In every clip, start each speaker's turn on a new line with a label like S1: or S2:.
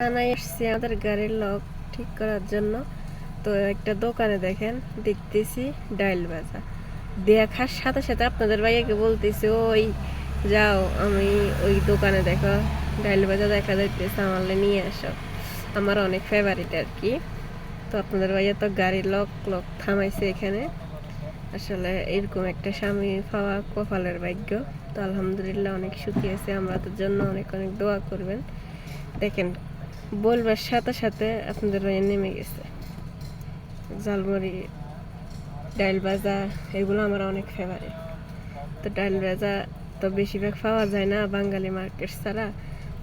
S1: থানায় এসছি আমাদের গাড়ির লক ঠিক করার জন্য তো একটা দোকানে দেখেন, দেখতেছি ডাইল ভাজা। দেখার সাথে সাথে আপনাদের ভাইয়াকে বলতেছি, ওই যাও, আমি ওই দোকানে দেখো, ডাইল ভাজা দেখা যাইতেছে, আমার নিয়ে আসো। আমার অনেক ফেভারিট আর কি। তো আপনাদের ভাইয়া তো গাড়ির লক লক থামাইছে এখানে। আসলে এরকম একটা স্বামী পাওয়া কপালের ভাগ্য। তো আলহামদুলিল্লাহ অনেক সুখী আছে আমাদের জন্য অনেক অনেক দোয়া করবেন। দেখেন বলবার সাথে সাথে আপনাদের ওই নেমে গেছে। ঝালমুড়ি, ডাইল ভাজা, এগুলো আমার অনেক ফেভারিট তো ডাইল ভাজা তো বেশিরভাগ পাওয়া যায় না বাঙালি মার্কেট ছাড়া।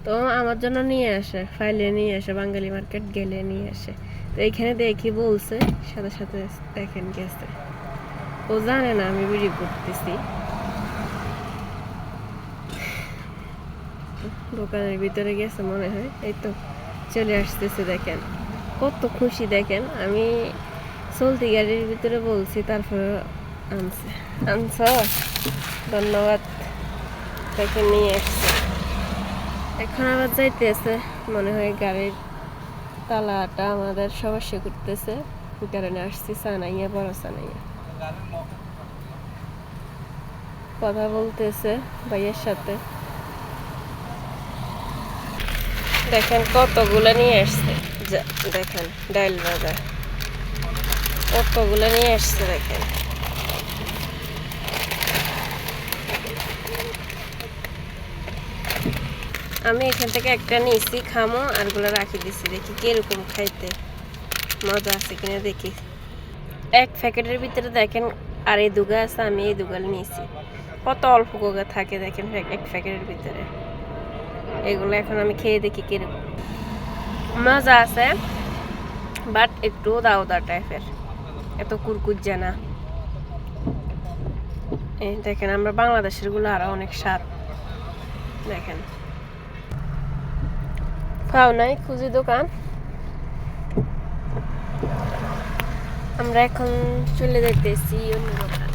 S1: তো আমার জন্য নিয়ে আসে ফাইলে নিয়ে আসে, বাঙালি মার্কেট গেলে নিয়ে আসে। তো এইখানে দেখি বলছে, সাথে সাথে দেখেন গেছে। ও জানে না আমি বিড়ি করতেছি। দোকানের ভিতরে গেছে মনে হয়, এই তো। চলে আসতেছে দেখেন। কত খুশি দেখেন। আমি চলতি গাড়ির ভিতরে বলছি, তারপর আনছে। আনছ? ধন্যবাদ। তাকে নিয়ে এসছে এখন আবার যাইতেছে। মনে হয় গাড়ির তালাটা আমাদের সমস্যা করতেছে। কারণে আসছি সানাইয়া, বড় সানাইয়া। কথা বলতেছে ভাইয়ের সাথে। দেখেন কতগুলো নিয়ে আসছে। দেখেন, ডাইল ভাজা। কতগুলো নিয়ে আসছে, দেখেন। আমি এখান থেকে একটা নিয়েছি, খামো, আরগুলো রাখি দিছি, দেখি কীরকম খাইতে মজা আছে কিনা দেখি। এক প্যাকেটের ভিতরে দেখেন আর এই দুগা আছে, আমি এই দুগাল নিয়েছি। কত অল্প গোগা থাকে দেখেন এক প্যাকেটের ভিতরে। এগুলো এখন আমি খেয়ে দেখি কীরকম। মজা আছে বাট একটু দাও দা টাইপের এত কুরকুর না। এই দেখেন, আমরা বাংলাদেশেরগুলো আরও অনেক স্বাদ। দেখেন। পাও নাই খুঁজি দোকান। আমরা এখন চলে যেতেছি অন্য দোকান।